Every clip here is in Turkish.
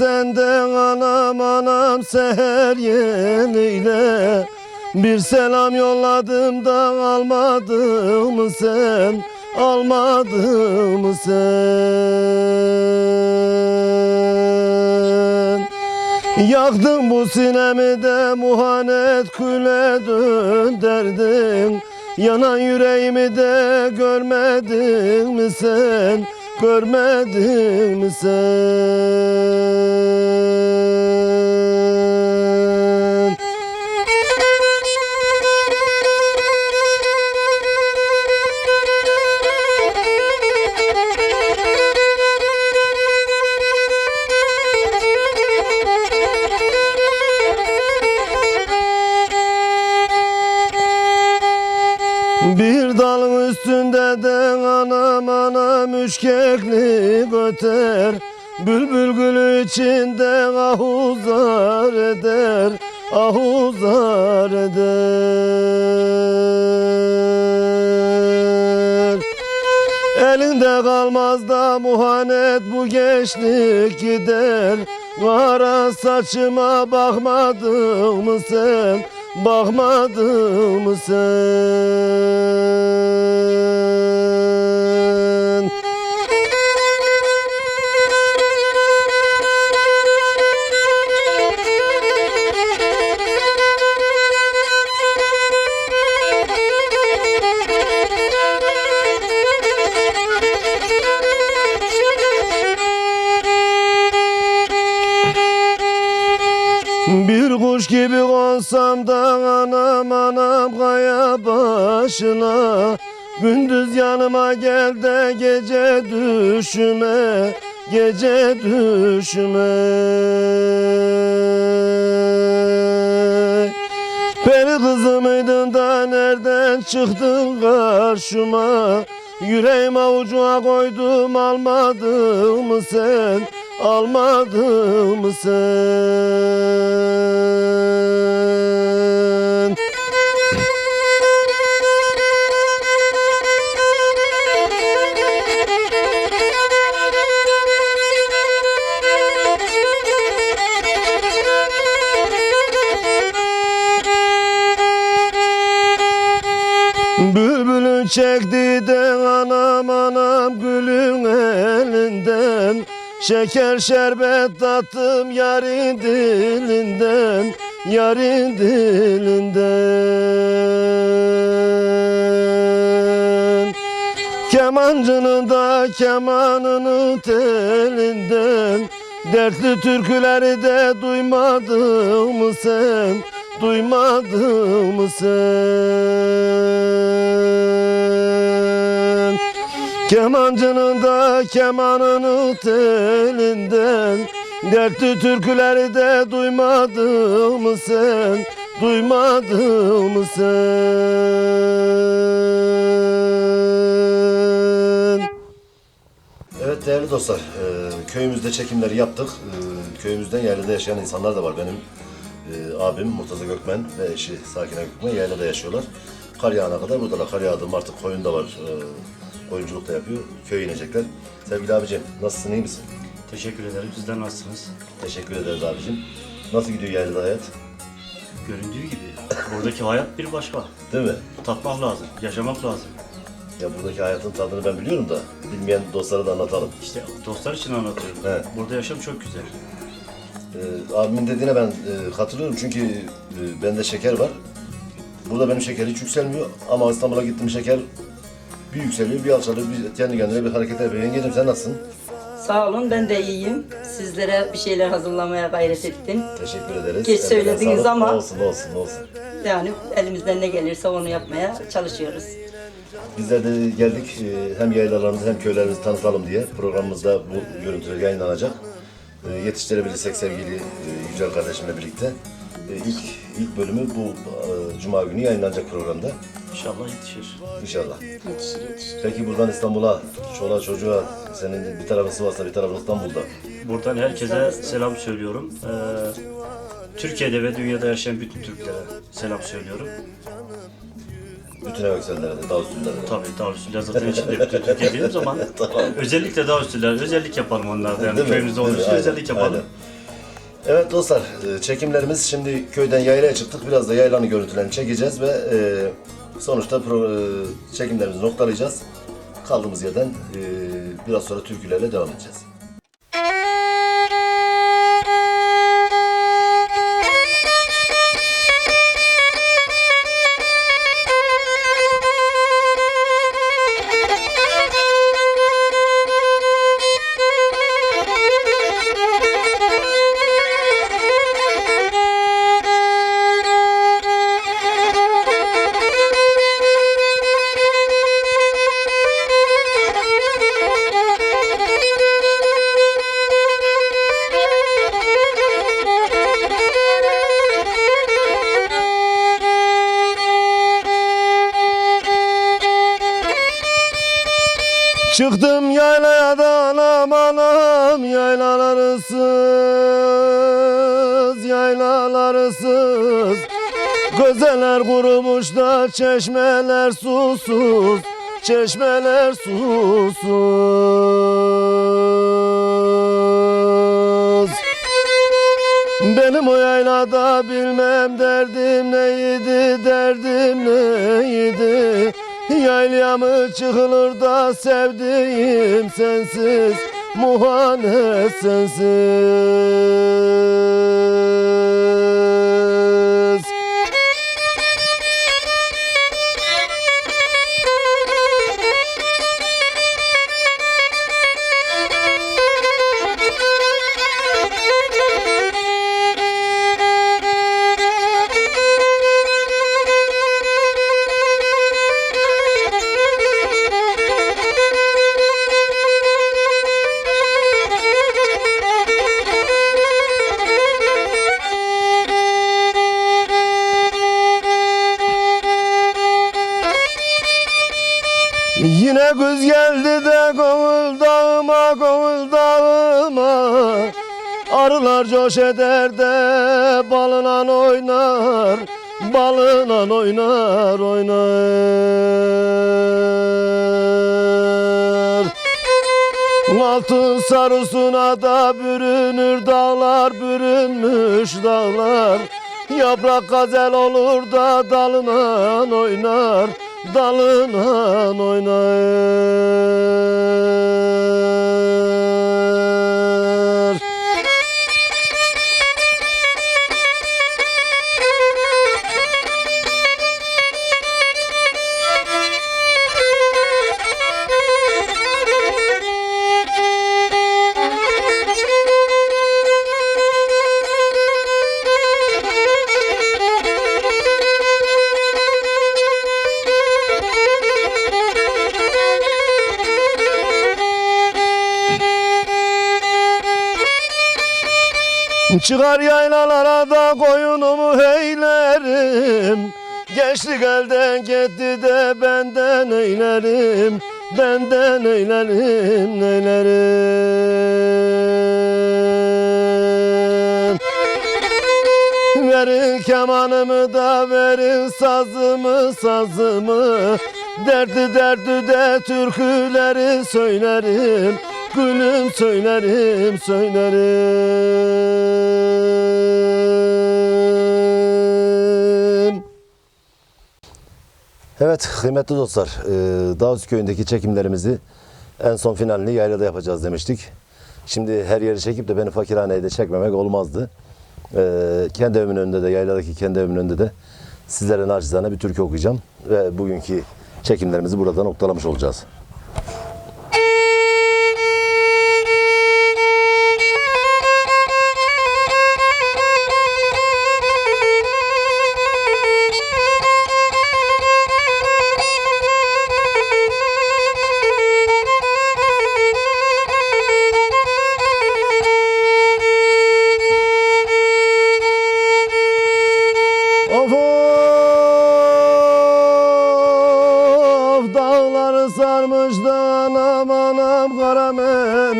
sen de anam anam seher yeniyle. Bir selam yolladım da almadın mı sen? Almadın mı sen? Yaktın bu sinemi de muhanet küle dönderdin. Yanan yüreğimi de görmedin mi sen Görmedin mi sen. Bir dalın üstünde de anam anam üşkeklik öter. Bülbül gülü içinde ahuzar eder Ahuzar eder kalmaz da muhanet bu gençlik gider. Kara saçıma bakmadın mı sen? Bakmadın mı sen Bir kuş gibi konsam da anam anam kaya başına. Gündüz yanıma gel de gece düşüme Gece düşüme. Peri kızımıydın da nereden çıktın karşıma? Yüreğim avucuna koydum almadın mı sen Almadın mı sen. Bülbülün çekti de anam anam gülün elinden Şeker şerbet tattım yarın dilinden Yarın dilinden. Kemancının da kemanının telinden Dertli türküleri de duymadın mı sen? Duymadın mı sen Kemancının da kemanının telinden Dertli türküleri de duymadın mı sen Duymadın mı sen Evet değerli dostlar, e, köyümüzde çekimleri yaptık. E, köyümüzden yaylada yaşayan insanlar da var. Benim e, abim Murtaza Gökmen ve eşi Sakine Gökmen yaylada yaşıyorlar. Kar yağana kadar buradalar. Kar yağdı, artık koyun da var. Koyunculuk da yapıyor. Köye inecekler. Sevgili abicim, nasılsın, iyi misin? Teşekkür ederim. Sizler nasılsınız? Teşekkür ederiz abicim. Nasıl gidiyor yaylada hayat? Göründüğü gibi buradaki hayat bir başka. Değil mi? Tatmak lazım, yaşamak lazım. Ya buradaki hayatın tadını ben biliyorum da bilmeyen dostlara da anlatalım. İşte dostlar için anlatıyorum. Evet. Burada yaşam çok güzel. Ee, abimin dediğine ben e, katılıyorum çünkü e, bende şeker var. Burada benim şeker hiç yükselmiyor ama İstanbul'a gittim şeker bir yükseliyor, bir alçalıyor, bir kendi kendine bir hareket yapıyor. Yengecim sen nasılsın? Sağ olun ben de iyiyim. Sizlere bir şeyler hazırlamaya gayret ettim. Teşekkür ederiz. Geç söylediniz sağlık. ama- Olsun, olsun, olsun. Yani elimizden ne gelirse onu yapmaya çalışıyoruz. Bizler de geldik e, hem yaylalarımızı hem köylerimizi tanıtalım diye programımızda bu görüntüler yayınlanacak. E, Yetiştirebilirsek sevgili e, Yücel kardeşimle birlikte e, ilk ilk bölümü bu e, Cuma günü yayınlanacak programda. İnşallah yetişir. İnşallah. Yetişir yetişir. Peki buradan İstanbul'a, çoluğa çocuğa, senin bir tarafın Sivas'ta bir tarafın İstanbul'da. Buradan herkese selam söylüyorum. Ee, Türkiye'de ve dünyada yaşayan bütün Türklere selam söylüyorum. Bütün Eveksellere de, daha üstünlere de. Tabii daha üstüler zaten içinde bütün Türkiye dediğim zaman özellikle daha üstüler özellik yapalım onlarda yani Değil mi? köyümüzde olduğu Değil mi? için Aynen, özellik yapalım. aynen. Evet dostlar, e, çekimlerimiz şimdi köyden yaylaya çıktık. Biraz da yaylanın görüntülerini çekeceğiz ve e, sonuçta pro, e, çekimlerimizi noktalayacağız. Kaldığımız yerden e, biraz sonra türkülerle devam edeceğiz. Yaylalarısız yaylalarısız Gözeler kurumuş da çeşmeler susuz. Çeşmeler susuz. Benim o yaylada bilmem derdim neydi, derdim neydi? Yaylaya mı çıkılır da sevdiğim sensiz, muhanet Yine güz geldi de gavul dağıma gavul dağıma. Arılar coş eder de balına oynar Balına oynar oynar. Altın sarısına da bürünür dağlar bürünmüş dağlar. Yaprak gazel olur da dalına oynar Dalına oynar Çıkar yaylalara da koyunumu heylerim. Gençlik elden gitti de benden eylerim. Benden eylerim eylerim Verin kemanımı da verin sazımı sazımı. Derdi derdi de türküleri söylerim Gülüm söylerim söylerim Evet kıymetli dostlar, e, Davut köyündeki çekimlerimizi en son finalini yaylada yapacağız demiştik. Şimdi her yeri çekip de beni fakirhaneye de çekmemek olmazdı. E, kendi evimin önünde de, yayladaki kendi evimin önünde de sizlere naçizane bir türkü okuyacağım. Ve bugünkü çekimlerimizi burada noktalamış olacağız.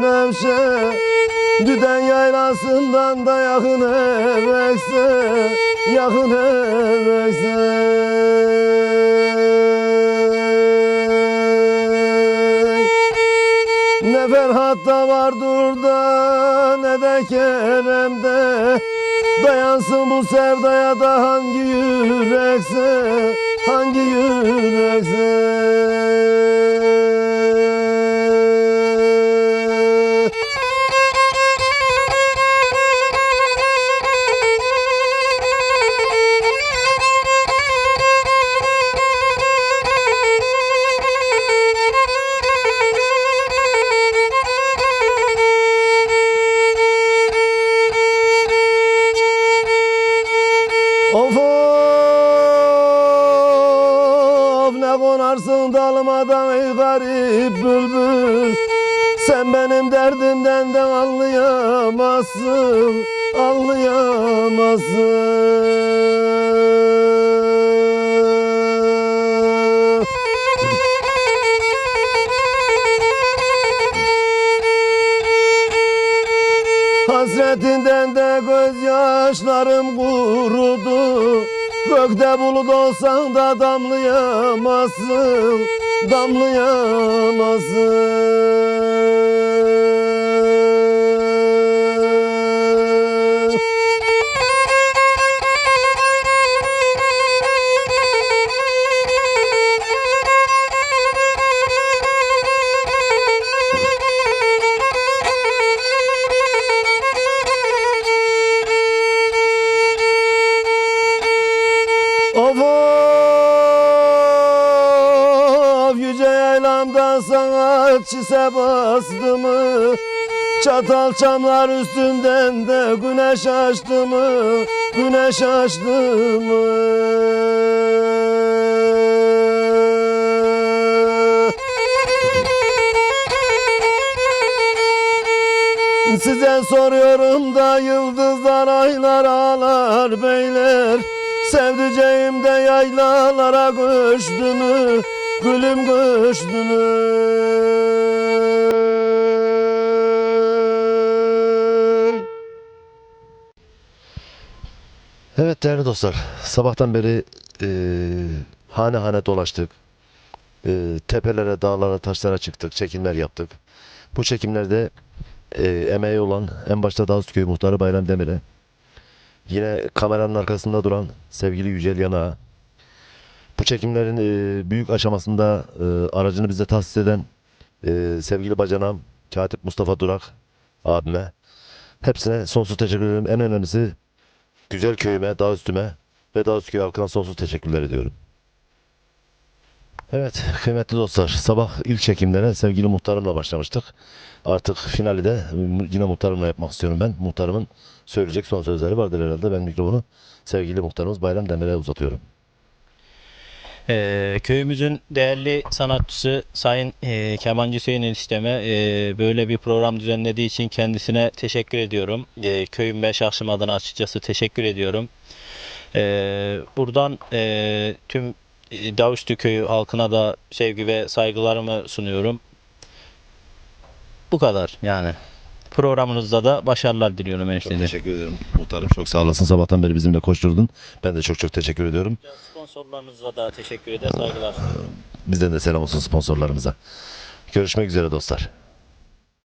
mevse Düden yaylasından da yakın evekse Yakın evekse Ne Ferhat'ta vardır da ne de Kerem'de. Dayansın bu sevdaya da hangi yürekse Hangi yürekse. Of ne konarsın dalıma da ey garip bülbül. Sen benim derdimden de anlayamazsın Anlayamazsın. Hasretinden de gözyaşlarım kurudu Gökte bulut olsan da damlayamazsın Damlayamazsın çise bastı mı? Çatal çamlar üstünden de güneş açtı mı? Güneş açtı mı? Size soruyorum da yıldızlar aylar ağlar beyler Sevdiceğim de yaylalara göçtü mü Gülüm göçtü mü Evet değerli dostlar, sabahtan beri e, hane hane dolaştık. E, tepelere, dağlara, taşlara çıktık, çekimler yaptık. Bu çekimlerde e, emeği olan en başta Dağüstköy Muhtarı Bayram Demir'e, yine kameranın arkasında duran sevgili Yücel Yanak'a, bu çekimlerin e, büyük aşamasında e, aracını bize tahsis eden e, sevgili bacanam Katip Mustafa Durak abime, hepsine sonsuz teşekkür ederim. En önemlisi güzel köyüme, dağ üstüme ve dağ üstü köy halkına sonsuz teşekkürler ediyorum. Evet kıymetli dostlar sabah ilk çekimlere sevgili muhtarımla başlamıştık. Artık finali de yine muhtarımla yapmak istiyorum ben. Muhtarımın söyleyecek son sözleri vardır herhalde. Ben mikrofonu sevgili muhtarımız Bayram Demir'e uzatıyorum. Ee, köyümüzün değerli sanatçısı Sayın e, Kemancı Hüseyin Eniştem'e e, böyle bir program düzenlediği için kendisine teşekkür ediyorum. E, köyüm ve şahsım adına açıkçası teşekkür ediyorum. E, buradan e, tüm e, Davuşlu Köyü halkına da sevgi ve saygılarımı sunuyorum. Bu kadar yani. Programınızda da başarılar diliyorum Çok enişteciğim. teşekkür ederim muhtarım. Çok sağ olasın. Sabahtan beri bizimle koşturdun. Ben de çok çok teşekkür ediyorum. Sponsorlarınıza da teşekkür eder, saygılar. Bizden de selam olsun sponsorlarımıza. Görüşmek üzere dostlar.